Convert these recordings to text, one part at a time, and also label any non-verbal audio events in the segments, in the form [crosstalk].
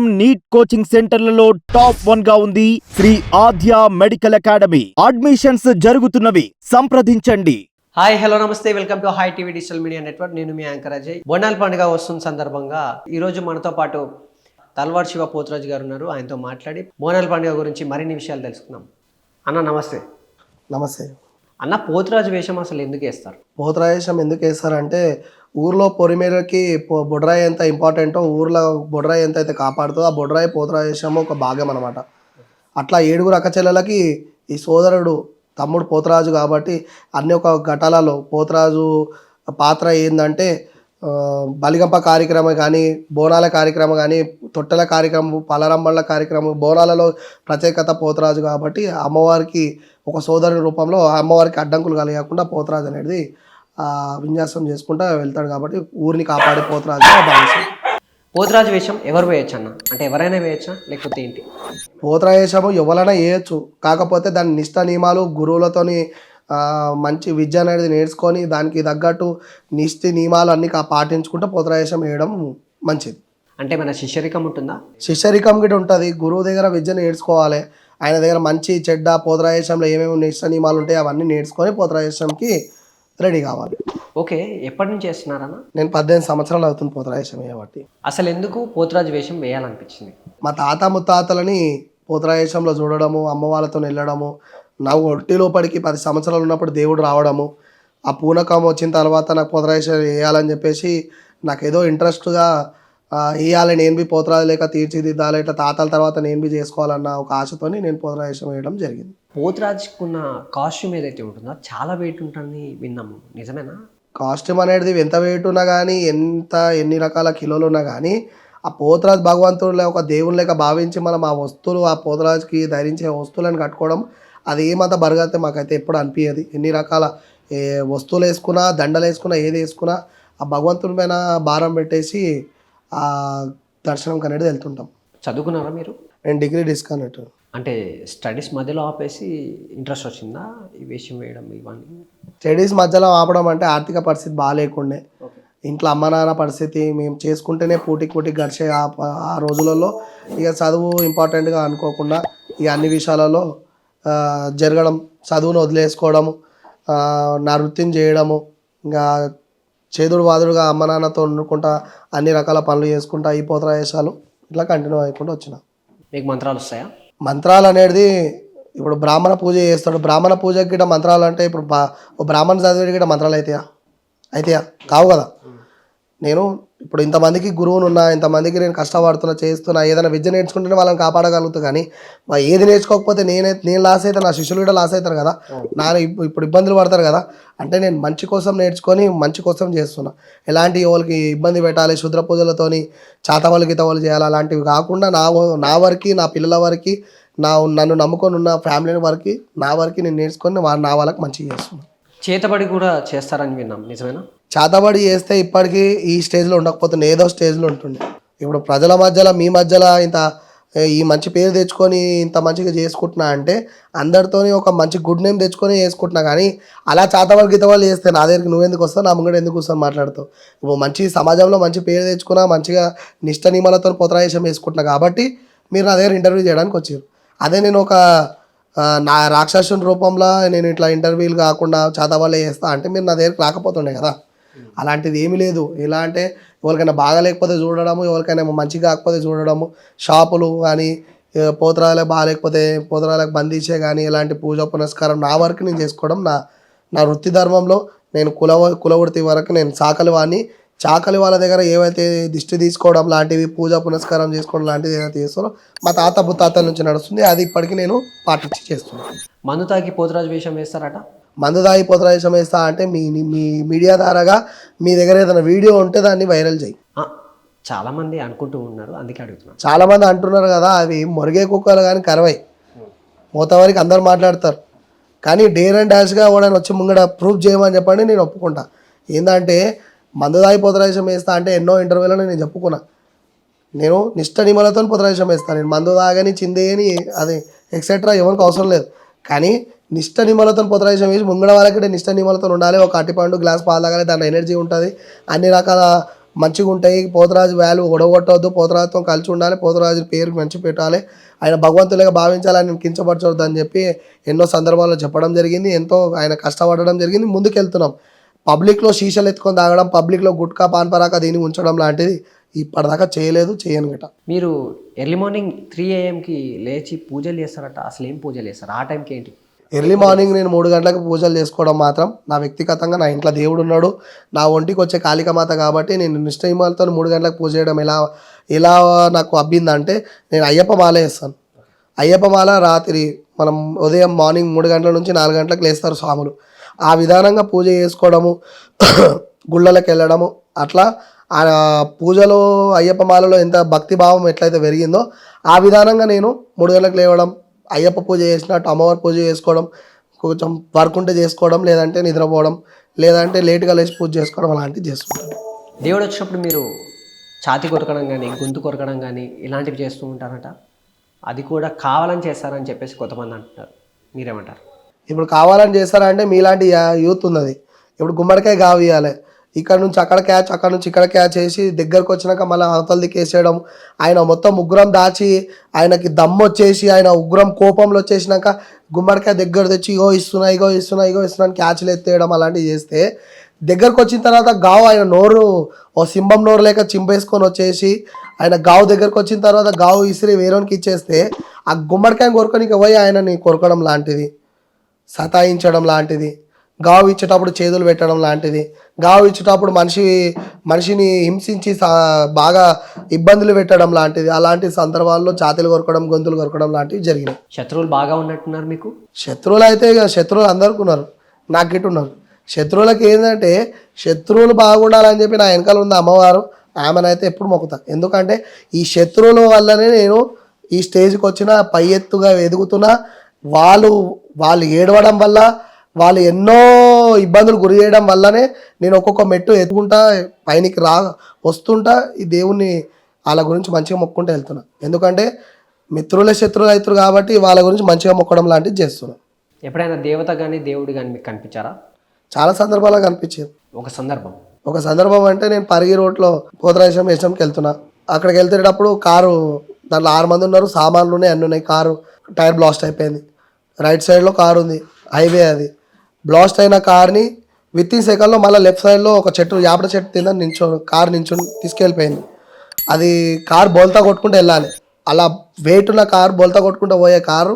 Neat coaching సెంటర్లలో top వన్గా ఉంది Shri Aadya medical academy. Admissions జరుగుతున్నవి. సంప్రదించండి. హాయ్ హలో నమస్తే. Welcome to hi TV digital media network నేను మీ యాంకర్ అజయ్. బోనాల పండుగ వస్తున్న సందర్భంగా ఈరోజు మనతో పాటు తల్వార్ శివ పోతురాజు గారు ఉన్నారు. ఆయనతో మాట్లాడి బోనాల పండుగ గురించి మరిన్ని విషయాలు తెలుసుకుందాం. అన్న నమస్తే. నమస్తే. అన్న పోతురాజు వేషం అసలు ఎందుకు వేస్తారు? పోతరాయేశం ఎందుకు వేస్తారంటే ఊర్లో పొరిమేరకి పొ- బొడ్రాయి ఎంత ఇంపార్టెంటో ఊర్లో బొడ్రాయి ఎంత అయితే కాపాడుతుందో ఆ బొడ్రాయి పోతరాజేశం ఒక భాగం అనమాట అట్లా ఏడుగురు అక్కచెల్లెలకి ఈ సోదరుడు తమ్ముడు పోతరాజు కాబట్టి అన్ని ఒక ఘటాలలో పోతరాజు పాత్ర ఏంటంటే బలిగంప కార్యక్రమం కానీ బోనాల కార్యక్రమం కానీ తొట్టెల కార్యక్రమం పలరంబళ్ళ కార్యక్రమం బోనాలలో ప్రత్యేకత పోతరాజు కాబట్టి అమ్మవారికి ఒక సోదరుని రూపంలో అమ్మవారికి అడ్డంకులు కలగకుండా పోతరాజు అనేది విన్యాసం చేసుకుంటా వెళ్తాడు కాబట్టి ఊరిని కాపాడే పోతరాజుగా భావిస్తాం పోతురాజు వేషం ఎవరు వేయచ్చు అన్న అంటే ఎవరైనా వేయచ్చా? లేకపోతే ఏంటి? పోతరాయేశము ఎవరైనా వేయచ్చు. కాకపోతే దాని నిష్ట నియమాలు గురువులతోని మంచి విద్య అనేది నేర్చుకొని దానికి తగ్గట్టు నిష్టి నియమాలు అన్ని పాటించుకుంటే పోతరాయేశం వేయడం మంచిది. అంటే మన శిష్యరికం ఉంటుందా? శిష్యరికం గిట ఉంటుంది. గురువు దగ్గర విద్య నేర్చుకోవాలి. ఆయన దగ్గర మంచి చెడ్డ పోతరాయేశంలో ఏమేమి నిష్ట నియమాలు ఉంటాయి అవన్నీ నేర్చుకొని పోతరాయేశంకి రెడీ కావాలి. ఓకే ఎప్పటి నుంచి వేస్తున్నారన్న నేను పద్దెనిమిది సంవత్సరాలు అవుతుంది పోతరాయేశం కాబట్టి అసలు ఎందుకు పోతురాజు వేషం వేయాలనిపించింది? మా తాత ముత్తాతలని పోతరాయేశంలో చూడడము అమ్మ వాళ్ళతో వెళ్ళడము నా ఒట్టి లోపలికి పది సంవత్సరాలు ఉన్నప్పుడు దేవుడు రావడము ఆ పూనకం వచ్చిన తర్వాత నాకు పోతరాయేశం వేయాలని చెప్పేసి నాకు ఏదో ఇంట్రెస్ట్గా వేయాలి నేను బి పోతరాజు లేక తీర్చిదిద్దాలి ఇట్లా తాతల తర్వాత నేను బి చేసుకోవాలన్న ఒక ఆశతోని నేను పోతరాయేశం వేయడం జరిగింది. పోతురాజుకున్న కాస్ట్యూమ్ ఏదైతే ఉంటుందో చాలా వెయిట్ ఉంటుందని విన్నాము నిజమేనా? కాస్ట్యూమ్ అనేది ఎంత వెయిట్ ఉన్నా కానీ ఎంత ఎన్ని రకాల కిలోలు ఉన్నా కానీ ఆ పోతరాజు భగవంతుడు ఒక దేవుని లెక్క భావించి మనం ఆ వస్తువులు ఆ పోతరాజుకి ధరించే వస్తువులను కట్టుకోవడం అది ఏమంత బరగతే మాకైతే ఎప్పుడు అనిపించదు ఎన్ని రకాల ఏ వస్తువులు వేసుకున్నా దండలు వేసుకున్నా ఏది వేసుకున్నా ఆ భగవంతుడి పైన భారం పెట్టేసి ఆ దర్శనం అనేది వెళ్తుంటాం. చదువుకున్నారా మీరు? నేను డిగ్రీ డిస్కనెక్ట్ అంటే స్టడీస్ మధ్యలో ఆపేసి ఇంట్రెస్ట్ వచ్చిందా ఈ వేషం వేయడం ఇవన్నీ? స్టడీస్ మధ్యలో ఆపడం అంటే ఆర్థిక పరిస్థితి బాగాలేకుండే. ఇంట్లో అమ్మ నాన్న పరిస్థితి మేము చేసుకుంటేనే పూటికి పూటికి గడిచే ఆ రోజులలో ఇక చదువు ఇంపార్టెంట్గా అనుకోకుండా ఇక అన్ని విషయాలలో జరగడం చదువును వదిలేసుకోవడము నా వృత్తిని చేయడము ఇంకా చేదుడు వాదుడుగా అమ్మ నాన్నతో వండుకుంటా అన్ని రకాల పనులు చేసుకుంటా ఈ పోతరాయేశాలు. ఇట్లా కంటిన్యూ అయిపోయి వచ్చిన. మీకు మంత్రాలు వస్తాయా? మంత్రాలు అనేది ఇప్పుడు బ్రాహ్మణ పూజ చేస్తాడు. బ్రాహ్మణ పూజకి గిట్ట మంత్రాలు అంటే ఇప్పుడు బ్రాహ్మణ చదివేది గిట్ట మంత్రాలు అయితాయా? అయితాయా? కావు కదా. నేను ఇప్పుడు ఇంతమందికి గురువును ఉన్నా ఇంతమందికి నేను కష్టపడుతున్నా చేస్తున్నా ఏదైనా విద్య నేర్చుకుంటేనే వాళ్ళని కాపాడగలుగుతా కానీ మా ఏది నేర్చుకోకపోతే నేనే నేను లాస్ అవుతాను నా శిష్యులు కూడా లాస్ అవుతారు కదా. నా ఇప్పు- ఇప్పుడు ఇబ్బందులు పడతారు కదా. అంటే నేను మంచి కోసం నేర్చుకొని మంచి కోసం చేస్తున్నా. ఎలాంటి ఎవరికి ఇబ్బంది పెట్టాలి శుద్ర పూజలతోని చాతవలు గితవలు చేయాలి అలాంటివి కాకుండా నా నా వరకు నా పిల్లల వరకు నా నన్ను నమ్ముకొని ఉన్న ఫ్యామిలీ వరకు నా వరకు నేను నేర్చుకొని నా వాళ్ళకి మంచిగా చేస్తున్నాను చేతబడి కూడా చేస్తారని విన్నాం. నిజమేనా? చేతబడి చేస్తే ఇప్పటికీ ఈ స్టేజ్లో ఉండకపోతుండే ఏదో స్టేజ్లో ఉంటుండే. ఇప్పుడు ప్రజల మధ్యలో మీ మధ్యలో ఇంత ఈ మంచి పేరు తెచ్చుకొని ఇంత మంచిగా చేసుకుంటున్నా అంటే అందరితోని ఒక మంచి గుడ్ నేమ్ తెచ్చుకొని చేసుకుంటున్నా కానీ అలా చాతవాళ్ళు గీతవాళ్ళు చేస్తే నా దగ్గరికి నువ్వెందుకు వస్తావు నా ముంగడు ఎందుకు వస్తావు మాట్లాడుతావు. ఇప్పుడు మంచి సమాజంలో మంచి పేరు తెచ్చుకున్నా మంచిగా నిష్ట నియమాలతో పోతరాయేశం వేసుకుంటున్నా కాబట్టి మీరు నా దగ్గర ఇంటర్వ్యూ చేయడానికి వచ్చారు. అదే నేను ఒక నా రాక్షసుని రూపంలో నేను ఇట్లా ఇంటర్వ్యూలు కాకుండా చదవాలే చేస్తా అంటే మీరు నా దగ్గరికి రాకపోతుండే కదా. అలాంటిది ఏమీ లేదు. ఎలా అంటే ఎవరికైనా బాగాలేకపోతే చూడడము ఎవరికైనా మంచిగా కాకపోతే చూడడము షాపులు కానీ పోతరాలకు బాగాలేకపోతే పోతరాలకు బంధించే కానీ ఇలాంటి పూజ పునస్కారం నా వరకు నేను చేసుకోవడం నా నా వృత్తి ధర్మంలో నేను కుల కులవృత్తి వరకు నేను చాకలి వాడిని చాకలి వాళ్ళ దగ్గర ఏవైతే దిష్టి తీసుకోవడం లాంటివి పూజ పునస్కారం చేసుకోవడం లాంటివి ఏదైతే చేస్తారో మా తాత ముత్తాతల నుంచి నడుస్తుంది. అది ఇప్పటికీ నేను పాటించి చేస్తున్నాను. మందు తాగి పోతురాజు వేషం వేస్తారట? మందు తాగి పోతరాయేశం వేస్తా అంటే మీ మీ మీడియా ద్వారాగా మీ దగ్గర ఏదైనా వీడియో ఉంటే దాన్ని వైరల్ చేయి. ఆ, చాలా మంది అనుకుంటూ ఉన్నారు. అందుకే అడుగుతున్నాను చాలా మంది అంటున్నారు కదా అవి మొరిగే కుక్కలు కానీ కరవై. మూత వరకు అందరు మాట్లాడతారు. కానీ డేర్ అండ్ డాష్గా ఎవడైనా వచ్చి ముంగడ ప్రూఫ్ చేయమని చెప్పండి నేను ఒప్పుకుంటా. ఏంటంటే మందదాయి తాగి వేస్తా అంటే ఎన్నో ఇంటర్వ్యూలో నేను చెప్పుకున్నా. నేను నిష్ట నిమలతో పొతరాశం వేస్తాను నేను మందు తాగని చిందేయని అది ఎక్సెట్రా ఎవరికి అవసరం లేదు. కానీ నిష్ట నిమలతో పొతరాశం వేసి ముంగడ వాళ్ళకి నిష్ట నిమలతో ఉండాలి. ఒక అట్టిపండు గ్లాస్ పాలు తాగాలి దాని ఎనర్జీ ఉంటుంది. అన్ని రకాల మంచిగా ఉంటాయి. పోతరాజు వాల్యూ ఒడగొట్టవద్దు. పోతరాజుతో కలిసి ఉండాలి. పోతరాజు పేరు మంచి పెట్టాలి. ఆయన భగవంతులుగా భావించాలని ఆయన కించపరచవద్దు అని చెప్పి ఎన్నో సందర్భాల్లో చెప్పడం జరిగింది. ఎంతో ఆయన కష్టపడడం జరిగింది. ముందుకెళ్తున్నాం. పబ్లిక్లో శీషలు ఎత్తుకొని తాగడం పబ్లిక్లో గుట్కా పాన్ పరాక దీన్ని ఉంచడం లాంటిది ఇప్పటిదాకా చేయలేదు చేయను గట. మీరు ఎర్లీ మార్నింగ్ త్రీ ఏఎంకి లేచి పూజలు చేస్తారట. అసలు ఏం పూజలు చేస్తారు? ఆ టైంకి ఏంటి? ఎర్లీ మార్నింగ్ నేను మూడు గంటలకు పూజలు చేసుకోవడం మాత్రం నా వ్యక్తిగతంగా నా ఇంట్లో దేవుడు ఉన్నాడు. నా ఒంటికి వచ్చే కాళికమాత కాబట్టి నేను నిశ్చయమాలతో మూడు గంటలకు పూజ చేయడం ఎలా ఎలా నాకు అబ్బిందంటే నేను అయ్యప్ప మాల వేస్తాను. అయ్యప్ప మాల రాత్రి మనం ఉదయం మార్నింగ్ మూడు గంటల నుంచి నాలుగు గంటలకు లేస్తారు స్వాములు. ఆ విధానంగా పూజ చేసుకోవడము [clears throat] గుళ్ళలకు వెళ్ళడము అట్లా ఆ పూజలో అయ్యప్ప మాలలో ఎంత భక్తి భావం ఎట్లయితే పెరిగిందో ఆ విధానంగా నేను మూడు గంటలకు లేవడం అయ్యప్ప పూజ చేసినట్టు అమ్మవారి పూజ చేసుకోవడం కొంచెం వర్క్ ఉంటే చేసుకోవడం లేదంటే నిద్రపోవడం లేదంటే లేట్గా లేచి పూజ చేసుకోవడం అలాంటివి చేసుకుంటాను దేవుడు వచ్చినప్పుడు మీరు ఛాతి కొరకడం కానీ గొంతు కొరకడం కానీ ఇలాంటివి చేస్తూ ఉంటారట. అది కూడా కావాలని చేస్తారని చెప్పేసి కొంతమంది అంటున్నారు. మీరేమంటారు? ఇప్పుడు కావాలని చేస్తారంటే మీలాంటి యూత్ ఉన్నది. ఇప్పుడు గుమ్మడికాయ గావియాలి ఇక్కడ నుంచి అక్కడ క్యాచ్ అక్కడ నుంచి ఇక్కడ క్యాచ్ చేసి దగ్గరకు వచ్చినాక మళ్ళీ అవతల దిక్కేసేయడం ఆయన మొత్తం ఉగ్రం దాచి ఆయనకి దమ్ము వచ్చేసి ఆయన ఉగ్రం కోపంలో వచ్చేసినాక గుమ్మడికాయ దగ్గర తెచ్చి ఇగో ఇస్తున్నా ఇగో ఇస్తున్నా ఇగో ఇస్తున్నా క్యాచ్లు ఎత్తేయడం అలాంటివి చేస్తే దగ్గరకు వచ్చిన తర్వాత గావు ఆయన నోరు ఓ సింహం నోరు లేక చింపేసుకొని వచ్చేసి ఆయన గావు దగ్గరకు వచ్చిన తర్వాత గావు ఇసిరి వేరేకి ఇచ్చేస్తే ఆ గుమ్మడికాయ కొరకనికి పోయి ఆయనని కొరకడం లాంటిది. సతాయించడం లాంటిది. గావు ఇచ్చేటప్పుడు చేతులు పెట్టడం లాంటిది. గావు ఇచ్చేటప్పుడు మనిషి మనిషిని హింసించి సా- బాగా ఇబ్బందులు పెట్టడం లాంటిది. అలాంటి సందర్భాల్లో ఛాతీలు కొరకడం గొంతులు కొరకడం లాంటివి జరిగినాయి. శత్రువులు బాగా ఉన్నట్టున్నారు మీకు? శత్రువులు అయితే శత్రువులు అందరికీ ఉన్నారు. నాకు గిట్ట ఉన్నారు. శత్రువులకి ఏంటంటే శత్రువులు బాగుండాలని చెప్పి నా వెనకాల ఉంది అమ్మవారు. ఆమెనైతే ఎప్పుడు మొక్కుతా. ఎందుకంటే ఈ శత్రువుల వల్లనే నేను ఈ స్టేజ్కి వచ్చిన పై ఎత్తుగా ఎదుగుతున్నా వాళ్ళు వాళ్ళు ఏడవడం వల్ల వాళ్ళు ఎన్నో ఇబ్బందులు గురి చేయడం వల్లనే నేను ఒక్కొక్క మెట్టు ఎదుగుంటా పైనికి రా వస్తుంటా ఈ దేవుణ్ణి వాళ్ళ గురించి మంచిగా మొక్కుంటూ వెళ్తున్నా. ఎందుకంటే మిత్రులే శత్రువులు అవుతారు కాబట్టి వాళ్ళ గురించి మంచిగా మొక్కడం లాంటివి చేస్తున్నా. ఎప్పుడైనా దేవత కానీ దేవుడు కానీ మీకు కనిపించారా? చాలా సందర్భాల్లో కనిపించింది ఒక సందర్భం. ఒక సందర్భం అంటే నేను పరిగి రోడ్లో పోతరాజం వేసంకి వెళ్తున్నా అక్కడికి వెళ్తున్నప్పుడు కారు దాంట్లో ఆరు మంది ఉన్నారు సామాన్లు ఉన్నాయి అన్నీ ఉన్నాయి కారు టైర్ బ్లాస్ట్ అయిపోయింది. రైట్ సైడ్లో కారు ఉంది హైవే అది. బ్లాస్ట్ అయిన కార్ని విత్ ఇన్ సెకండ్లో మళ్ళీ లెఫ్ట్ సైడ్లో ఒక చెట్టు యాపడ చెట్టు కింద నించో కారు నించొని తీసుకెళ్ళిపోయింది. అది కార్ బోల్తా కొట్టుకుంటూ వెళ్ళాలి. అలా వెయిట్ ఉన్న కారు బోల్తా కొట్టుకుంటూ పోయే కారు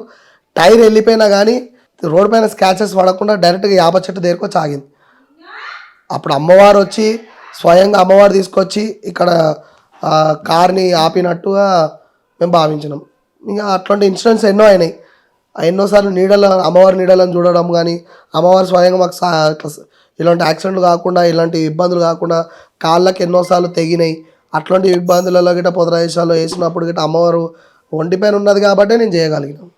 టైర్ వెళ్ళిపోయినా కానీ రోడ్ పైన స్క్రాచెస్ పడకుండా డైరెక్ట్గా యాప చెట్టు దగ్గరకు ఆగింది. అప్పుడు అమ్మవారు వచ్చి స్వయంగా అమ్మవారు తీసుకొచ్చి ఇక్కడ కార్ని ఆపినట్టుగా మేము భావించినాం. ఇంకా అట్లాంటి ఇన్సిడెంట్స్ ఎన్నో అయినాయి. ఎన్నోసార్లు నీడల అమ్మవారి నీడలను చూడడం కానీ అమ్మవారు స్వయంగా మాకు ఇలాంటి యాక్సిడెంట్లు కాకుండా ఇలాంటి ఇబ్బందులు కాకుండా కాళ్ళకి ఎన్నోసార్లు తెగినాయి. అట్లాంటి ఇబ్బందులలో గిట్ట పొదరాదేశాలు వేసినప్పుడు గిట్ట అమ్మవారు ఒంటిపైన ఉన్నది కాబట్టి నేను చేయగలిగినాను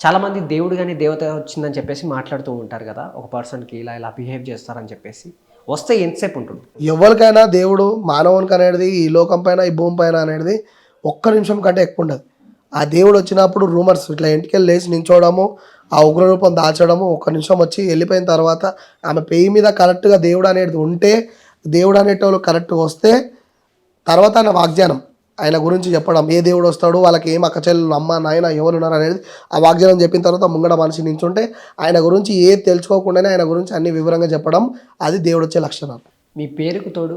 చాలామంది దేవుడు కానీ దేవత వచ్చిందని చెప్పేసి మాట్లాడుతూ ఉంటారు కదా. ఒక పర్సన్కి ఇలా ఇలా బిహేవ్ చేస్తారని చెప్పేసి. వస్తే ఎంతసేపు ఉంటుంది? ఎవరికైనా దేవుడు మానవునికి అనేది ఈ లోకం పైన ఈ భూమి పైన అనేది ఒక్క నిమిషం కంటే ఎక్కువ ఉండదు. ఆ దేవుడు వచ్చినప్పుడు రూమర్స్ ఇట్లా ఇంటికెళ్ళి లేచి నించోవడము ఆ ఉగ్రరూపం దాచడము ఒక్క నిమిషం వచ్చి వెళ్ళిపోయిన తర్వాత ఆమె పేయి మీద కరెక్ట్గా దేవుడు అనేది ఉంటే దేవుడు అనేటోళ్ళు కరెక్ట్గా వస్తే తర్వాత ఆయన వాగ్దానం ఆయన గురించి చెప్పడం ఏ దేవుడు వస్తాడు వాళ్ళకి ఏం అక్కచెల్లెలు అమ్మ నాయన ఎవరు ఉన్నారు అనేది ఆ వాగ్దానం చెప్పిన తర్వాత ముంగడ మనిషి నించుంటే ఆయన గురించి ఏది తెలుసుకోకుండానే ఆయన గురించి అన్ని వివరంగా చెప్పడం అది దేవుడు వచ్చే లక్షణం. మీ పేరుకు తోడు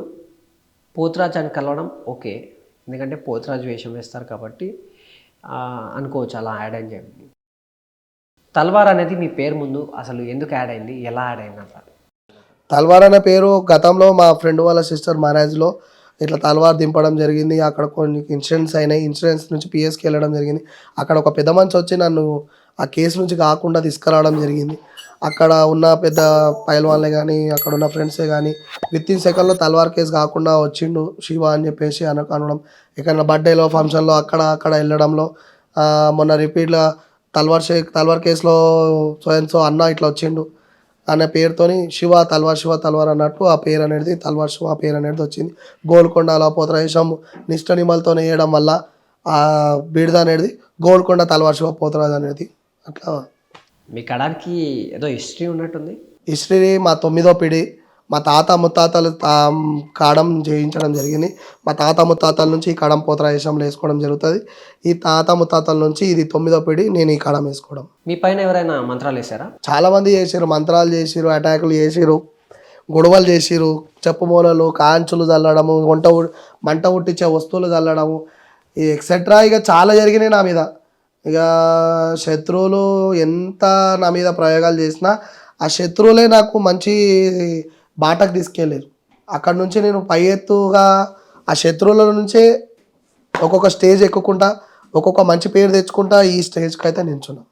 పోతురాజు అని కలవడం ఓకే. ఎందుకంటే పోతురాజు వేషం వేస్తారు కాబట్టి అనుకోవచ్చు అలా యాడ్ అని చెప్పి. తల్వార్ అనేది మీ పేరు ముందు అసలు ఎందుకు యాడ్ అయింది? ఎలా యాడ్ అయింది అంటారు? తల్వార్ అనే పేరు గతంలో మా ఫ్రెండ్ వాళ్ళ సిస్టర్ మ్యారేజ్లో ఇట్లా తల్వార్ దింపడం జరిగింది. అక్కడ కొన్ని ఇన్సూరెన్స్ అయినాయి. ఇన్సూరెన్స్ నుంచి పిఎస్కి వెళ్ళడం జరిగింది. అక్కడ ఒక పెద్ద మనిషి వచ్చి నన్ను ఆ కేసు నుంచి కాకుండా తీసుకురావడం జరిగింది. అక్కడ ఉన్న పెద్ద పైల్వాన్లే కానీ అక్కడ ఉన్న ఫ్రెండ్సే కానీ విత్ ఇన్ సెకండ్లో తల్వార్ కేసు కాకుండా వచ్చిండు శివ అని చెప్పేసి అన అనడం. ఎక్కడైనా బర్త్డేలో ఫంక్షన్లో అక్కడ అక్కడ వెళ్ళడంలో మొన్న రిపీట్గా తల్వార్ షేక్ తల్వార్ కేసులో సో సో అన్న ఇట్లా వచ్చిండు. అనే పేరుతోని శివ తల్వార్ శివ తల్వార్ అన్నట్టు ఆ పేరు అనేది తల్వార్ శివ పేరు అనేది వచ్చింది. గోల్కొండలో పోతరాజేశం నిష్ట నిమలతో వేయడం వల్ల ఆ బిడుద అనేది గోల్కొండ తల్వార్ శివ పోతరాజు అనేది అట్లా మీ కడానికి ఏదో హిస్టరీ ఉన్నట్టుంది? హిస్టరీ మా తొమ్మిదో పిడి మా తాత ముత్తాతలు తా- కాడం చేయించడం జరిగింది. మా తాత ముత్తాతల నుంచి ఈ కడం పోతరాయేషంలో వేసుకోవడం జరుగుతుంది. ఈ తాత ముత్తాతల నుంచి ఇది తొమ్మిదో పిడి నేను ఈ కడం వేసుకోవడం. మీ పైన ఎవరైనా మంత్రాలు వేసారా చాలా మంది చేసిరు మంత్రాలు చేసిరు అటాకులు చేసిరు గొడవలు చేసిరు చెప్పు మూలలు కాంచులు చల్లడము వంట మంట ఉట్టించే వస్తువులు చల్లడము ఎక్సెట్రా ఇక చాలా జరిగినాయి నా మీద. ఇక శత్రువులు ఎంత నా మీద ప్రయోగాలు చేసినా ఆ శత్రువులే నాకు మంచి బాటకు తీసుకెళ్ళారు అక్కడ నుంచి నేను పై ఎత్తుగా ఆ శత్రువుల నుంచే ఒక్కొక్క స్టేజ్ ఎక్కుకుంటా ఒక్కొక్క మంచి పేరు తెచ్చుకుంటా ఈ స్టేజ్కి అయితే నించున్నా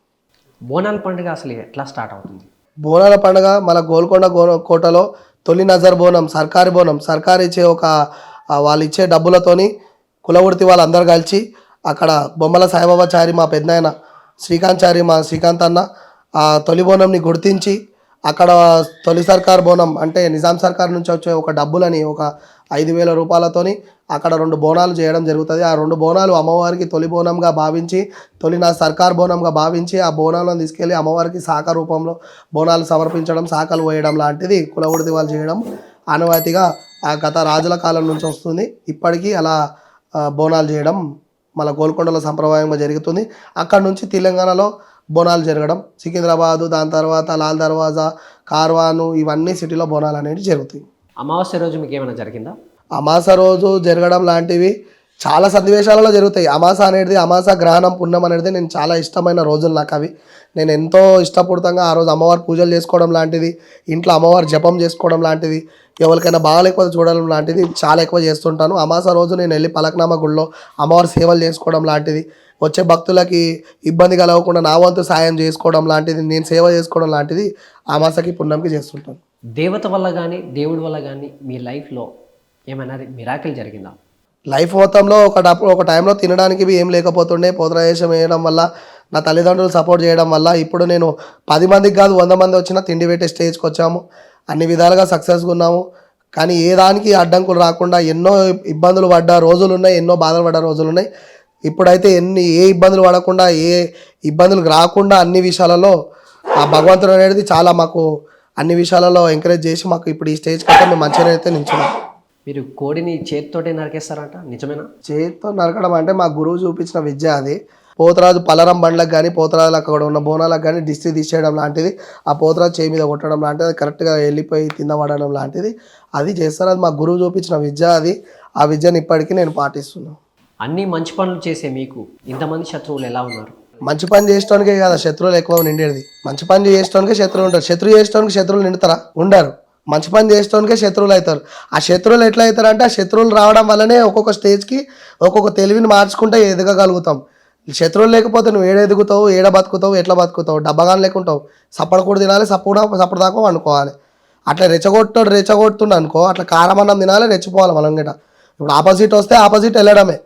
బోనాల పండుగ అసలు ఎట్లా స్టార్ట్ అవుతుంది? బోనాల పండుగ మన గోల్కొండ గో కోటలో తొలి నజర్ బోనం సర్కారీ బోనం సర్కారు ఇచ్చే ఒక వాళ్ళు ఇచ్చే డబ్బులతోని కులవృత్తి వాళ్ళందరూ కలిసి అక్కడ బొమ్మల సాయిబాబా చారి మా పెద్దాయన శ్రీకాంత్ చారి మా శ్రీకాంత్ అన్న ఆ తొలి బోనంని గుర్తించి అక్కడ తొలి సర్కార్ బోనం అంటే నిజాం సర్కార్ నుంచి వచ్చే ఒక డబ్బులని ఒక ఐదు వేల రూపాయలతోని అక్కడ రెండు బోనాలు చేయడం జరుగుతుంది. ఆ రెండు బోనాలు అమ్మవారికి తొలి బోనంగా భావించి తొలి నా సర్కార్ బోనంగా భావించి ఆ బోనాలను తీసుకెళ్ళి అమ్మవారికి శాఖ రూపంలో బోనాలు సమర్పించడం శాఖలు వేయడం లాంటిది కులవృత్తి వాళ్ళు చేయడం ఆనవాయితీగా ఆ గత రాజుల కాలం నుంచి వస్తుంది. ఇప్పటికీ అలా బోనాలు చేయడం మన గోల్కొండలో సంప్రదాయంగా జరుగుతుంది. అక్కడ నుంచి తెలంగాణలో బోనాలు జరగడం సికింద్రాబాదు దాని తర్వాత లాల్ దర్వాజా కార్వాను ఇవన్నీ సిటీలో బోనాలు అనేవి జరుగుతాయి. అమావాస్య రోజు మీకు ఏమైనా జరిగిందా? అమాస రోజు జరగడం లాంటివి చాలా సన్నివేశాలలో జరుగుతాయి. అమాస అనేది అమాస గ్రహణం పుణ్యం అనేది నేను చాలా ఇష్టమైన రోజులు నాకు అవి. నేను ఎంతో ఇష్టపూర్తంగా ఆ రోజు అమ్మవారి పూజలు చేసుకోవడం లాంటిది ఇంట్లో అమ్మవారి జపం చేసుకోవడం లాంటిది ఎవరికైనా బాగాలేకపోతే చూడడం లాంటిది చాలా ఎక్కువ చేస్తుంటాను. అమాస రోజు నేను వెళ్ళి పలకనామా గుళ్ళో అమ్మవారి సేవలు చేసుకోవడం లాంటిది వచ్చే భక్తులకి ఇబ్బంది కలగకుండా నా వంతు సాయం చేసుకోవడం లాంటిది నేను సేవ చేసుకోవడం లాంటిది అమాసకి పుణ్యంకి చేస్తుంటాను. దేవత వల్ల కానీ దేవుడి వల్ల కానీ మీ లైఫ్లో ఏమైనా మిరాకిల్ జరిగిందా? లైఫ్ మొత్తంలో ఒక డప్పు ఒక టైంలో తినడానికి ఏం లేకపోతుండే. పోతరాయేషం వేయడం వల్ల నా తల్లిదండ్రులు సపోర్ట్ చేయడం వల్ల ఇప్పుడు నేను పది మందికి కాదు వంద మంది వచ్చినా తిండి పెట్టే స్టేజ్కి వచ్చాము. అన్ని విధాలుగా సక్సెస్గా ఉన్నాము. కానీ ఏ దానికి అడ్డంకులు రాకుండా ఎన్నో ఇబ్బందులు పడ్డ రోజులు ఉన్నాయి ఎన్నో బాధలు పడ్డ రోజులు ఉన్నాయి ఇప్పుడైతే ఎన్ని ఏ ఇబ్బందులు పడకుండా ఏ ఇబ్బందులు రాకుండా అన్ని విషయాలలో ఆ భగవంతుడు అనేది చాలా మాకు అన్ని విషయాలలో ఎంకరేజ్ చేసి మాకు ఇప్పుడు ఈ స్టేజ్కి అయితే మేము మంచిగా అయితే నిల్చున్నాం. మీరు కోడిని చేతితోటే నరికేస్తారంట? నిజమేనా? చేతితో నరకడం అంటే మా గురువు చూపించిన విద్య అది. పోతరాజు పలరం బండ్లకు కానీ పోతరాజులు అక్కడ ఉన్న బోనాలకు కానీ దిష్టి తీసేయడం లాంటిది. ఆ పోతరాజు చేయి మీద కొట్టడం లాంటిది. అది కరెక్ట్గా వెళ్ళిపోయి కింద పడడం లాంటిది. అది చేస్తారు. అది మా గురువు చూపించిన విద్య అది. ఆ విద్యను ఇప్పటికీ నేను పాటిస్తున్నాను అన్ని మంచి పనులు చేసే మీకు ఇంతమంది శత్రువులు ఎలా ఉన్నారు? మంచి పని చేసడానికే కదా శత్రువులు ఎక్కువ నిండేది. మంచి పని చేసడానికే శత్రువులు ఉంటారు. శత్రువు చేసడానికి శత్రువులు నిండుతారా? ఉండరు. మంచి పని చేసడానికే శత్రువులు అవుతారు. ఆ శత్రువులు ఎట్లా అవుతారు అంటే ఆ శత్రువులు రావడం వల్లనే ఒక్కొక్క స్టేజ్కి ఒక్కొక్క తెలివిని మార్చుకుంటే ఎదగగలుగుతాం. శత్రువులు లేకపోతే నువ్వు ఏడ ఎదుగుతావు ఏడ బతుకుతావు ఎట్లా బతుకుతావు? డబ్బగానే లేకుంటావు. సప్పడ కూడా తినాలి సప్పుడు సప్పుడు దాకా వండుకోవాలి. అట్లా రెచ్చగొట్టాడు రెచ్చగొట్టుండు అనుకో అట్లా కారం అన్నం తినాలి రెచ్చిపోవాలి మనం గిట ఇప్పుడు ఆపోజిట్ వస్తే ఆపోజిట్ వెళ్ళడమే.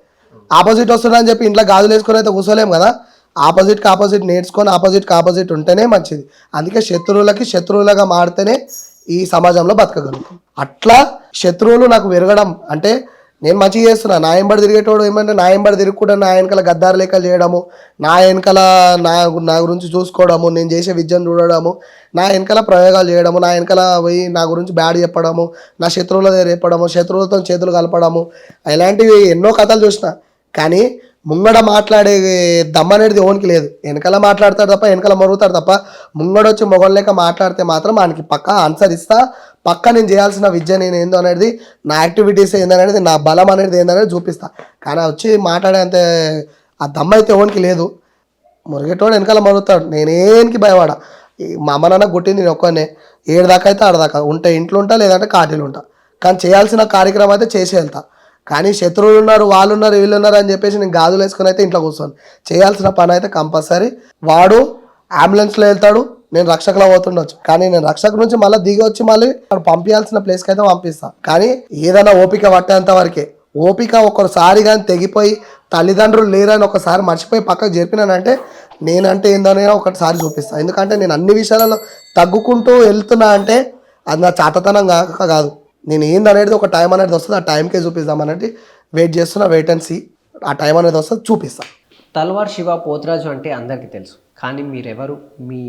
ఆపోజిట్ వస్తుందని చెప్పి ఇంట్లో గాజులు వేసుకొని అయితే కూర్చోలేం కదా? ఆపోజిట్కి ఆపోజిట్ నేర్చుకొని ఆపోజిట్కి ఆపోజిట్ ఉంటేనే మంచిది. అందుకే శత్రువులకి శత్రువులుగా మారితేనే ఈ సమాజంలో బతకగలుగుతాం. అట్లా శత్రువులు నాకు విరగడం అంటే నేను మంచిగా చేస్తున్నా. నా వెంబడి తిరిగేటోడు ఏమంటే నా వెంబడి తిరగకుండా నా వెనకాల గద్దారు లెక్కలు చేయడము నా వెనకాల నా నా గురించి చూసుకోవడము నేను చేసే విద్యను చూడడము నా వెనకాల ప్రయోగాలు చేయడము నా వెనకాల పోయి నా గురించి బ్యాడ్ చెప్పడము నా శత్రువుల రేపడము చెప్పడము శత్రువులతో చేతులు కలపడము ఇలాంటివి ఎన్నో కథలు చూసిన. కానీ ముంగడ మాట్లాడే దమ్ అనేది ఓనికి లేదు. వెనకాల మాట్లాడతాడు తప్ప వెనకాల మరుగుతాడు తప్ప ముంగడ వచ్చి మొగం లేక మాట్లాడితే మాత్రం ఆయనకి పక్క ఆన్సర్ ఇస్తా. పక్క నేను చేయాల్సిన విద్య నేను ఏందో అనేది నా యాక్టివిటీస్ ఏందనేది నా బలం అనేది ఏందనేది చూపిస్తా. కానీ వచ్చి మాట్లాడేంత ఆ దమ్ అయితే ఓనికి లేదు. మురిగేటోడు వెనకాల మరుగుతాడు. నేనేనికి భయపడ. ఈ మా అమ్మ నాన్న కొట్టింది నేను ఒక్కనే ఏడు దాకా అయితే ఆడదాకా ఉంటే ఇంట్లో ఉంటా లేదంటే కాటీలు ఉంటా. కానీ చేయాల్సిన కార్యక్రమం అయితే చేసి వెళ్తా. కానీ శత్రువులు ఉన్నారు వాళ్ళు ఉన్నారు వీళ్ళు ఉన్నారు అని చెప్పేసి నేను గాజులు వేసుకొని అయితే ఇంట్లో కూర్చోను. చేయాల్సిన పని అయితే కంపల్సరీ. వాడు అంబులెన్స్లో వెళ్తాడు నేను రక్షకులో పోతుండొచ్చు. కానీ నేను రక్షకు నుంచి మళ్ళీ దిగి వచ్చి మళ్ళీ అక్కడ పంపించాల్సిన ప్లేస్కి అయితే పంపిస్తాను కానీ ఏదైనా ఓపిక పట్టేంత వరకే. ఓపిక ఒకసారి కానీ తెగిపోయి తల్లిదండ్రులు లేరని ఒకసారి మర్చిపోయి పక్కకు జరిపినానంటే నేనంటే ఏందనే ఒకసారి చూపిస్తాను ఎందుకంటే నేను అన్ని విషయాలలో తగ్గుకుంటూ వెళ్తున్నా అంటే అది నా చాతతనం కాక కాదు. నేను ఏందనేది ఒక టైం అనేది వస్తుంది ఆ టైంకే చూపిద్దాం అనేది వెయిట్ చేస్తున్నా వెయిట్ అండ్ సీ ఆ టైం అనేది వస్తుంది చూపిస్తాను తల్వార్ శివ పోతురాజు అంటే అందరికీ తెలుసు. కానీ మీరెవరు? మీ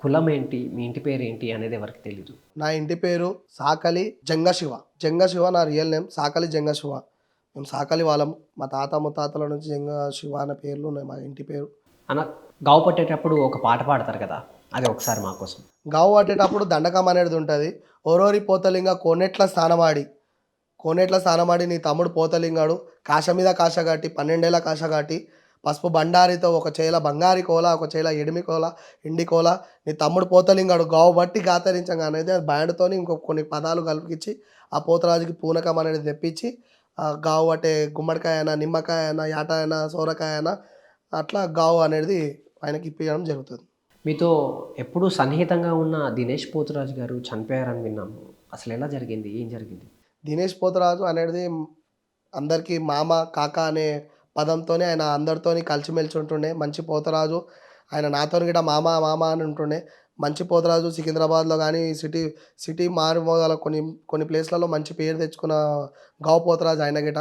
కులం ఏంటి? మీ ఇంటి పేరు ఏంటి అనేది ఎవరికి తెలీదు. నా ఇంటి పేరు సాకలి జంగశివ జంగశివ నా రియల్ నేమ్ సాకలి జంగశివ మేము సాకలి వాళ్ళం. మా తాత ముత్తాతల నుంచి జంగశివ అనే పేర్లు ఉన్నాయి మా ఇంటి పేరు. అన్న గావు పట్టేటప్పుడు ఒక పాట పాడతారు కదా అది ఒకసారి మా కోసం. గావు పట్టేటప్పుడు దండకం అనేది ఉంటుంది. ఓరోరి పోతలింగ కోనెట్ల స్థానమాడి కోనెట్ల స్థానమాడి నీ తమ్ముడు పోతలింగాడు. కాశ మీద కాశ కాటి పన్నెండేళ్ళ కాశ కాటి పసుపు బండారితో ఒక చేల బంగారి కోల ఒక చేల ఎడిమి కోల ఇండి కోల. నీ తమ్ముడు పోతలింగాడు. గావు బట్టి గాతరించగా అనేది ఆ బ్యాండ్తోని ఇంకో కొన్ని పదాలు కలిపించి ఆ పోతరాజుకి పూనకం అనేది తెప్పించి ఆ గావు అంటే గుమ్మడికాయ అయినా నిమ్మకాయ అయినా యాట అయినా సోరకాయ అయినా అట్లా గావు అనేది ఆయనకి ఇప్పించడం జరుగుతుంది. మీతో ఎప్పుడూ సన్నిహితంగా ఉన్న దినేష్ పోతురాజు గారు చనిపోయారని విన్నాము. అసలు ఎలా జరిగింది? ఏం జరిగింది? దినేష్ పోతరాజు అనేది అందరికీ మామ కాక అనే పదంతోనే ఆయన అందరితోని కలిసిమెలిసి ఉంటుండే. మంచి పోతరాజు. ఆయన నాతో గిట మామ మామ అని ఉంటుండే. మంచి పోతరాజు సికింద్రాబాద్లో కానీ సిటీ సిటీ మారుమోగల కొన్ని కొన్ని ప్లేస్లలో మంచి పేరు తెచ్చుకున్న గావు పోతరాజు ఆయన గిట.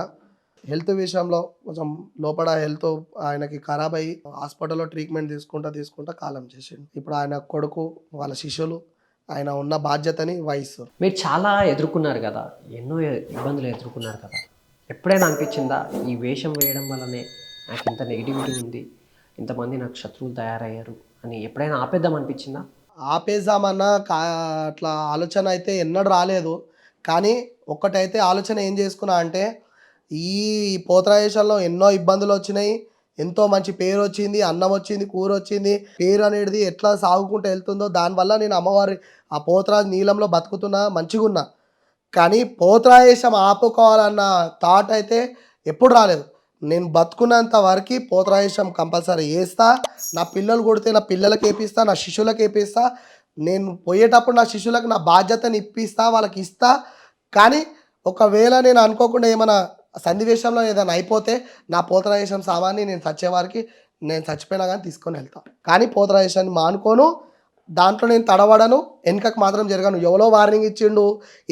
హెల్త్ విషయంలో కొంచెం లోపల హెల్త్ ఆయనకి ఖరాబ్ అయ్యి హాస్పిటల్లో ట్రీట్మెంట్ తీసుకుంటా తీసుకుంటా కాలం చేసిండు. ఇప్పుడు ఆయన కొడుకు వాళ్ళ శిష్యులు ఆయన ఉన్న బాధ్యతని వహిస్తారు మీరు చాలా ఎదుర్కొన్నారు కదా ఎన్నో ఇబ్బందులు ఎదుర్కొన్నారు కదా. ఎప్పుడైనా అనిపించిందా ఈ వేషం వేయడం వల్లనే నాకు ఇంత నెగిటివిటీ ఉంది ఇంతమంది నాకు శత్రువులు తయారయ్యారు అని ఎప్పుడైనా ఆపేద్దాం అనిపించిందా? ఆపేద్దామన్న కా అట్లా ఆలోచన అయితే ఎన్నడూ రాలేదు. కానీ ఒక్కటైతే ఆలోచన ఏం చేసుకున్నా అంటే ఈ పోతరాయేషంలో ఎన్నో ఇబ్బందులు వచ్చినాయి. ఎంతో మంచి పేరు వచ్చింది అన్నం వచ్చింది కూర వచ్చింది. పేరు అనేది ఎట్లా సాగుకుంటూ వెళ్తుందో దానివల్ల నేను అమ్మవారి ఆ పోతరాజు నీలంలో బతుకుతున్నా మంచిగా ఉన్నా. కానీ పోతరాయేషం ఆపుకోవాలన్న థాట్ అయితే ఎప్పుడు రాలేదు. నేను బతుకున్నంత వరకు పోతరాయేషం కంపల్సరీ వేస్తా. నా పిల్లలు కొడితే నా పిల్లలకి వేపిస్తా నా శిష్యులకు వేపిస్తా. నేను పోయేటప్పుడు నా శిష్యులకు నా బాధ్యతని ఇప్పిస్తా వాళ్ళకి ఇస్తా. కానీ ఒకవేళ నేను అనుకోకుండా ఏమైనా సన్నివేశంలో ఏదైనా అయిపోతే నా పోతరాయేషం సామాన్ని నేను చచ్చేవారికి నేను చచ్చిపోయినా కానీ తీసుకొని వెళ్తా. కానీ పోతరాయేషాన్ని మానుకోను దాంట్లో నేను తడవడను వెనుకకు మాత్రం జరగను. ఎవరో వార్నింగ్ ఇచ్చిండు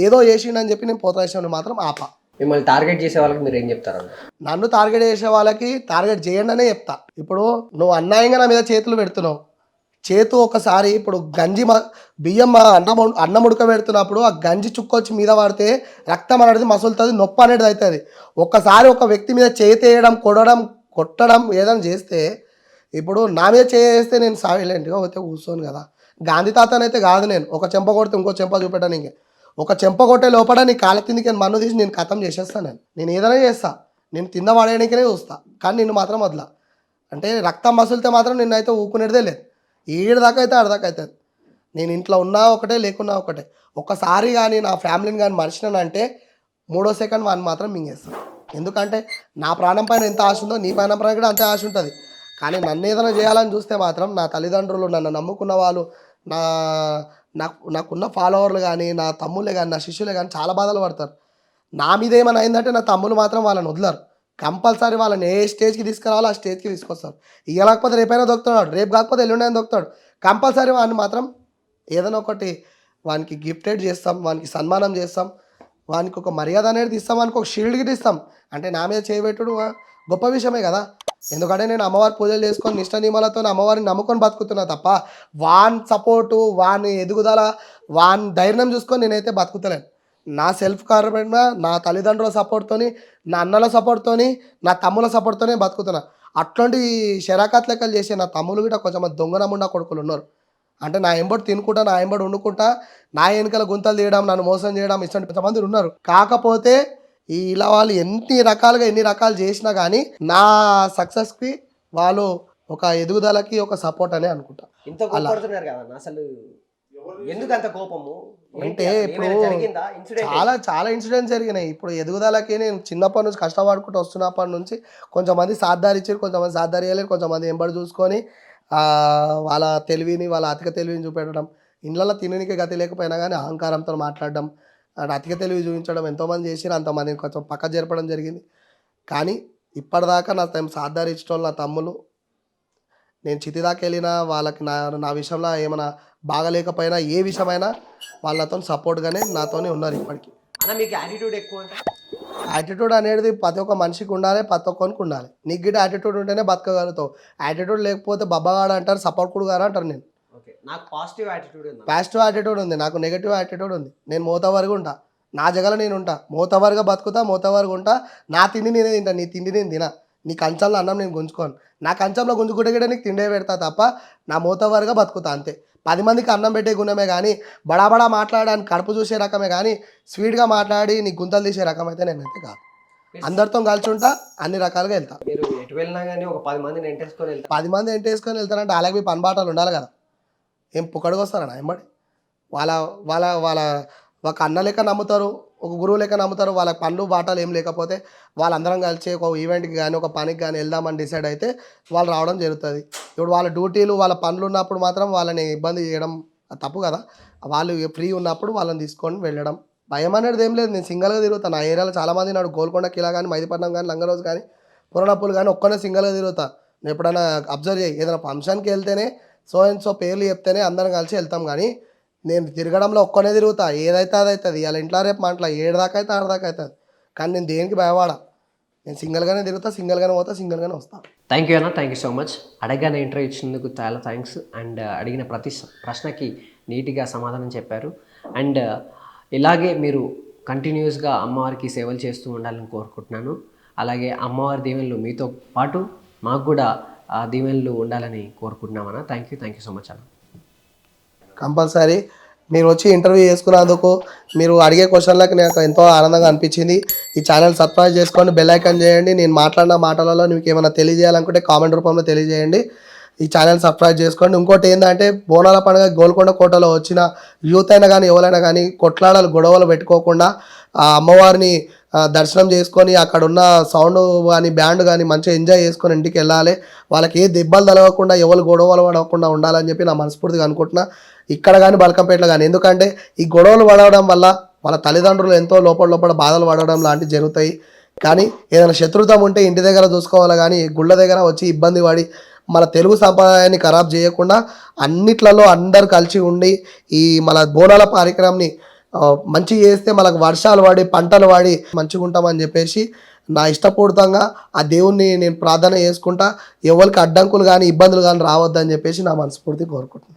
ఏదో చేసిండు అని చెప్పి నేను పోతరాయేషాన్ని మాత్రం ఆపా. మిమ్మల్ని టార్గెట్ చేసే వాళ్ళకి మీరు ఏం చెప్తారు నన్ను టార్గెట్ చేసే వాళ్ళకి టార్గెట్ చేయండి అనే చెప్తా. ఇప్పుడు నువ్వు అన్యాయంగా నా మీద చేతులు పెడుతున్నావు. చేతు ఒకసారి ఇప్పుడు గంజి బియ్యం మా అన్నం అన్నం ఉడకబెడుతున్నప్పుడు ఆ గంజి చుక్కొచ్చి మీద పడితే రక్తం అనేది మసులుతుంది నొప్పి అనేది అవుతుంది. ఒక్కసారి ఒక వ్యక్తి మీద చేతి వేయడం కొడడం కొట్టడం ఏదైనా చేస్తే ఇప్పుడు నా మీద చేస్తే నేను సైలెంట్గా పోతే కూర్చోను కదా. గాంధీ తాతనైతే కాదు నేను. ఒక చెంప కొడితే ఇంకో చెంప చూపెట్టాను ఇంకే. ఒక చెంప కొట్టే లోపల నీ కాళ్ళ కిందికి మన్ను తీసి నేను కథం చేసేస్తాను నేను. నేను ఏదైనా చేస్తా. నేను తిన్న పడేయడానికనే చూస్తా. కానీ నిన్ను మాత్రం వదల. అంటే రక్తం మసులితే మాత్రం నిన్నైతే ఊకునేదే లేదు. ఏడుదాకా అయితే ఆడదాకా అవుతుంది. నేను ఇంట్లో ఉన్నా ఒకటే లేకున్నా ఒకటే. ఒక్కసారి కానీ నా ఫ్యామిలీని కానీ మర్చినానంటే మూడో సెకండ్ వాడిని మాత్రం మింగేస్తాను. ఎందుకంటే నా ప్రాణం పైన ఎంత ఆశ ఉందో నీ ప్రాణం పైన కూడా అంతే ఆశ ఉంటుంది. కానీ నన్ను ఏదైనా చేయాలని చూస్తే మాత్రం నా తల్లిదండ్రులు నన్ను నమ్ముకున్న వాళ్ళు నా నాకు నాకున్న ఫాలోవర్లు కానీ నా తమ్ముళ్ళే కానీ నా శిష్యులే కానీ చాలా బాధలు పడతారు. నా మీద ఏమైనా అయిందంటే నా తమ్ముళ్ళు మాత్రం వాళ్ళని వదలరు. కంపల్సరీ వాళ్ళని ఏ స్టేజ్కి తీసుకురావాలో ఆ స్టేజ్కి తీసుకొస్తారు. ఇవ్వలేకపోతే రేపైనా దొక్కుతున్నాడు రేపు కాకపోతే ఎల్లుండైనా దొక్కుతాడు. కంపల్సరీ వాడిని మాత్రం ఏదైనా ఒకటి వానికి గిఫ్టెడ్ చేస్తాం వానికి సన్మానం చేస్తాం వానికి ఒక మర్యాద అనేది ఇస్తాం వానికి ఒక షీల్డ్ గిట్ ఇస్తాం. అంటే నా మీద చేయబెట్టుడు గొప్ప విషయమే కదా. ఎందుకంటే నేను అమ్మవారి పూజలు చేసుకొని నిష్ట నియమాలతో అమ్మవారిని నమ్ముకొని బతుకుతున్నా తప్ప వాన్ సపోర్టు వాని ఎదుగుదల వాన్ ధైర్యం చూసుకొని నేనైతే బతుకుతలేను. నా సెల్ఫ్ కారణమైన నా తల్లిదండ్రుల సపోర్ట్తోని నా అన్నల సపోర్ట్తోని నా తమ్ముల సపోర్ట్తోనే బతుకుతున్నా. అట్లాంటి షరాకత్ లెక్కలు చేసే నా తమ్ములు కూడా కొంచెం దొంగనముండా కొడుకులు ఉన్నారు. అంటే నా ఎంబడి తినుకుంటా నా ఎంబడి వండుకుంటా నా వెనకాల గుంతలు తీయడం నన్ను మోసం చేయడం ఇష్టం కొంతమంది ఉన్నారు. కాకపోతే ఈ ఇలా వాళ్ళు ఎన్ని రకాలుగా ఎన్ని రకాలు చేసినా కానీ నా సక్సెస్కి వాళ్ళు ఒక ఎదుగుదలకి ఒక సపోర్ట్ అనే అనుకుంటా. ఇంత అసలు ఎందుకు అంత కోపము? అంటే ఇప్పుడు చాలా చాలా ఇన్సిడెంట్స్ జరిగినాయి. ఇప్పుడు ఎదుగుదలకి నేను చిన్నప్పటి నుంచి కష్టపడుకుంటూ వస్తున్నప్పటి నుంచి కొంతమంది సాధారి ఇచ్చారు కొంతమంది సాధారి ఇవ్వలేరు కొంతమంది ఎంబడి చూసుకొని ఆ, వాళ్ళ తెలివిని వాళ్ళ అతిక తెలివిని చూపెట్టడం ఇళ్ళలో తినడానికి గతి లేకపోయినా కానీ అహంకారంతో మాట్లాడడం అండ్ అతిక తెలివి చూపించడం ఎంతోమంది చేసిరు అంతమందిని కొంచెం పక్క జరపడం జరిగింది. కానీ ఇప్పటిదాకా నా సాధారి ఇచ్చడం నా తమ్ములు నేను చితి దాకా వెళ్ళినా వాళ్ళకి నా నా విషయంలో ఏమైనా బాగలేకపోయినా ఏ విషయమైనా వాళ్ళతో సపోర్ట్గానే నాతోనే ఉన్నారు ఇప్పటికీ. అన్న మీకు యాటిట్యూడ్ ఎక్కువ యాటిట్యూడ్ అనేది ప్రతి ఒక్క మనిషికి ఉండాలి ప్రతి ఒక్కరికి ఉండాలి. నీకు గిట్ట యాటిట్యూడ్ ఉంటేనే బతకగలుగుతావు. యాటిట్యూడ్ లేకపోతే బబ్బగాడు అంటారు సపోర్ట్ గారు అంటారు నేను. నాకు పాజిటివ్ యాటిట్యూడ్ ఉంది? పాజిటివ్ యాటిట్యూడ్ ఉంది నాకు నెగిటివ్ యాటిట్యూడ్ ఉంది. నేను మోతవరగా ఉంటా. నా జగల నేను ఉంటా. మోతవరగా బతుకుతా మోతవరగా ఉంటా. నా తిండి నేనే తింటా నీ తిండి నేను తినా. నీ కంచంలో అన్నం నేను గుంజుకోను. నా కంచంలో గుంజుకుంటే కూడా నీకు తిండే పెడతా తప్ప నా మోతవరగా బతుకుతా అంతే. పది మందికి అన్నం పెట్టే గుణమే కానీ బడాబడా మాట్లాడడానికి కడుపు చూసే రకమే కానీ స్వీట్గా మాట్లాడి నీ గుంతలు తీసే రకం అయితే నేనైతే కాదు. అందరితో కలిసి ఉంటా అన్ని రకాలుగా వెళ్తా. మీరు ఎటు వెళ్ళినా కానీ ఒక పది మందిని ఎంటేసుకొని వెళ్తారు పది మంది ఏంటి వేసుకొని వెళ్తారంటే అలాగే మీ పని బాటలు ఉండాలి కదా. ఏం పుక్కడికి వస్తారన్నా ఎంబడి? వాళ్ళ వాళ్ళ వాళ్ళ ఒక అన్న లెక్క నమ్ముతారు ఒక గురువు లెక్క నమ్ముతారు వాళ్ళ పనులు బాటలు ఏం లేకపోతే వాళ్ళందరం కలిసి ఒక ఈవెంట్కి కానీ ఒక పనికి కానీ వెళ్దామని డిసైడ్ అయితే వాళ్ళు రావడం జరుగుతుంది. ఇప్పుడు వాళ్ళ డ్యూటీలు వాళ్ళ పనులు ఉన్నప్పుడు మాత్రం వాళ్ళని ఇబ్బంది చేయడం తప్పు కదా. వాళ్ళు ఫ్రీ ఉన్నప్పుడు వాళ్ళని తీసుకొని వెళ్ళడం. భయం అనేది ఏం లేదు. నేను సింగల్గా తిరుగుతాను నా ఏరియాలో చాలామంది నాడు గోల్కొండ కిలా కానీ మైదపట్నం కానీ లంగరోజు కానీ పురణపులు కానీ ఒక్కనే సింగల్గా తిరుగుతా. నేను ఎప్పుడైనా అబ్జర్వ్ చేయి. ఏదైనా ఫంక్షన్కి వెళ్తేనే సో అండ్ సో పేర్లు చెప్తేనే అందరం కలిసి వెళ్తాం కానీ నేను తిరగడంలో ఒక్కనే తిరుగుతా. ఏదైతే అదైతుంది వాళ్ళ ఇంట్లో రేపు మాటల ఏడు దాకా అయితే ఆరు దాకా అవుతుంది కానీ నేను దేనికి భయపడా? నేను సింగిల్గానే తిరుగుతా సింగిల్గానే పోతా సింగిల్గానే వస్తా. థ్యాంక్ యూ అన్న. థ్యాంక్ యూ సో మచ్ అడగానే ఇంటర్వ్యూ ఇచ్చినందుకు చాలా థ్యాంక్స్ అండ్ uh, అడిగిన ప్రతి ప్రశ్నకి నీట్గా సమాధానం చెప్పారు. అండ్ uh, ఇలాగే మీరు కంటిన్యూస్గా అమ్మవారికి సేవలు చేస్తూ ఉండాలని కోరుకుంటున్నాను. అలాగే అమ్మవారి దీవెనలు మీతో పాటు మాకు కూడా దీవెనలు ఉండాలని కోరుకుంటున్నామన్నా thank you thank you so much అన్న. కంపల్సరీ. మీరు వచ్చి ఇంటర్వ్యూ చేసుకున్నందుకు మీరు అడిగే క్వశ్చన్లకు నాకు ఎంతో ఆనందంగా అనిపించింది. ఈ ఛానల్ సబ్స్క్రైబ్ చేసుకోండి బెల్ ఐకాన్ చేయండి. నేను మాట్లాడిన మాటలలో మీకు ఏమైనా తెలియజేయాలనుకుంటే కామెంట్ రూపంలో తెలియజేయండి. ఈ ఛానల్ సబ్స్క్రైబ్ చేసుకోండి. ఇంకోటి ఏంటంటే బోనాల పండుగ గోల్కొండ కోటలో వచ్చిన యూత్ అయినా కానీ ఎవరైనా కానీ కొట్లాడలు గొడవలు పెట్టుకోకుండా ఆ అమ్మవారిని దర్శనం చేసుకొని అక్కడ ఉన్న సౌండ్ కానీ బ్యాండ్ కానీ మంచిగా ఎంజాయ్ చేసుకొని ఇంటికి వెళ్ళాలి. వాళ్ళకి ఏ దెబ్బలు తలవకుండా ఎవరు గొడవలు పడకుండా ఉండాలని చెప్పి నా మనస్ఫూర్తిగా అనుకుంటున్నా. ఇక్కడ కానీ బల్కంపేటలో కానీ ఎందుకంటే ఈ గొడవలు పడవడం వల్ల వాళ్ళ తల్లిదండ్రులు ఎంతో లోపల లోపల బాధలు పడడం లాంటివి జరుగుతాయి. కానీ ఏదైనా శత్రుత్వం ఉంటే ఇంటి దగ్గర చూసుకోవాలి కానీ గుళ్ళ దగ్గర వచ్చి ఇబ్బంది పడి మన తెలుగు సంప్రదాయాన్ని ఖరాబ్ చేయకుండా అన్నిట్లలో అందరు కలిసి ఉండి ఈ మన బోనాల కార్యక్రమంని మంచి చేస్తే మనకు వర్షాలు పడి పంటలు పడి మంచిగా ఉంటామని చెప్పేసి నా ఇష్టపూర్తంగా ఆ దేవుణ్ణి నేను ప్రార్థన చేసుకుంటా. ఎవరికి అడ్డంకులు కానీ ఇబ్బందులు కానీ రావద్దని చెప్పేసి నా మనస్ఫూర్తి కోరుకుంటున్నాను